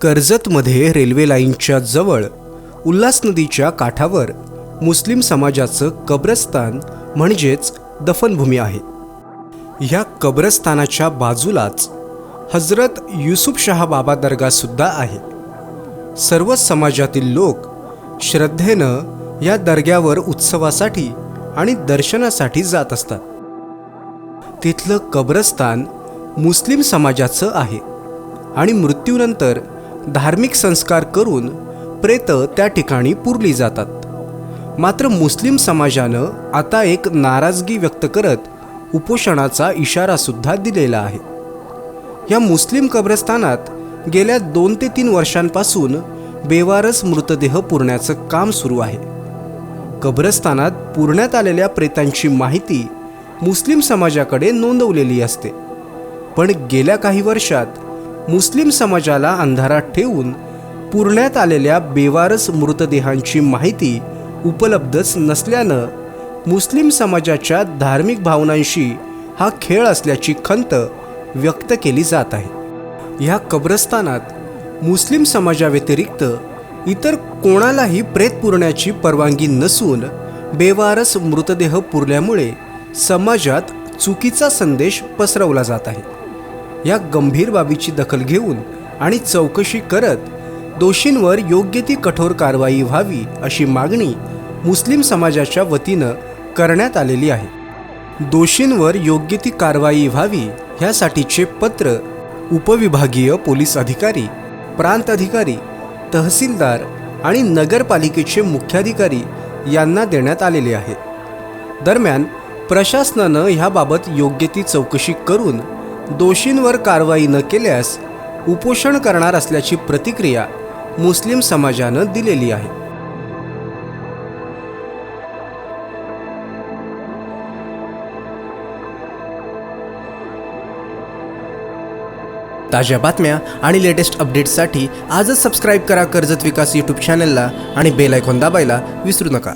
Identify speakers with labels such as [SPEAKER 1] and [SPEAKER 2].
[SPEAKER 1] कर्जतमध्ये railway लाईनच्या जवळ उल्हास नदीच्या काठावर मुस्लिम समाजाचं कब्रस्तान म्हणजेच दफनभूमी आहे. ह्या कब्रस्तानाच्या बाजूलाच हजरत युसुफ बाबा दर्गासुद्धा आहे. सर्व समाजातील लोक श्रद्धेनं या दर्ग्यावर उत्सवासाठी आणि दर्शनासाठी जात असतात. तिथलं कब्रस्तान मुस्लिम समाजाचं आहे आणि मृत्यूनंतर धार्मिक संस्कार करून प्रेत त्या ठिकाणी पुरली जातात. मात्र मुस्लिम समाजानं आता एक नाराजगी व्यक्त करत उपोषणाचा इशारासुद्धा दिलेला आहे. या मुस्लिम कब्रस्तानात गेल्या दोन ते तीन वर्षांपासून बेवारस मृतदेह पुरण्याचं काम सुरू आहे. कब्रस्तानात पुरण्यात आलेल्या प्रेतांची माहिती मुस्लिम समाजाकडे नोंदवलेली असते. पण गेल्या काही वर्षात मुस्लिम समाजाला अंधारात ठेवून पुरण्यात आलेल्या बेवारस मृतदेहांची माहिती उपलब्धच नसल्यानं मुस्लिम समाजाच्या धार्मिक भावनांशी हा खेळ असल्याची खंत व्यक्त केली जात आहे. ह्या कब्रस्तानात मुस्लिम समाजाव्यतिरिक्त इतर कोणालाही प्रेत पुरण्याची परवानगी नसून बेवारस मृतदेह पुरल्यामुळे समाजात चुकीचा संदेश पसरवला जात आहे. या गंभीर बाबीची दखल घेऊन आणि चौकशी करत दोषींवर योग्य ती कठोर कारवाई व्हावी अशी मागणी मुस्लिम समाजाच्या वतीनं करण्यात आलेली आहे. दोषींवर योग्य ती कारवाई व्हावी ह्यासाठीचे पत्र उपविभागीय पोलीस अधिकारी प्रांत अधिकारी तहसीलदार आणि नगरपालिकेचे मुख्याधिकारी यांना देण्यात आलेले आहे. दरम्यान प्रशासनानं ह्याबाबत योग्य ती चौकशी करून दोषींवर कारवाई न केल्यास उपोषण करणार असल्याची प्रतिक्रिया मुस्लिम समाजानं दिलेली आहे. ताज्या बातम्या आणि लेटेस्ट अपडेट्ससाठी आजच सबस्क्राईब करा कर्जत विकास यूट्यूब चॅनलला आणि बेल आयकॉन दाबायला विसरू नका.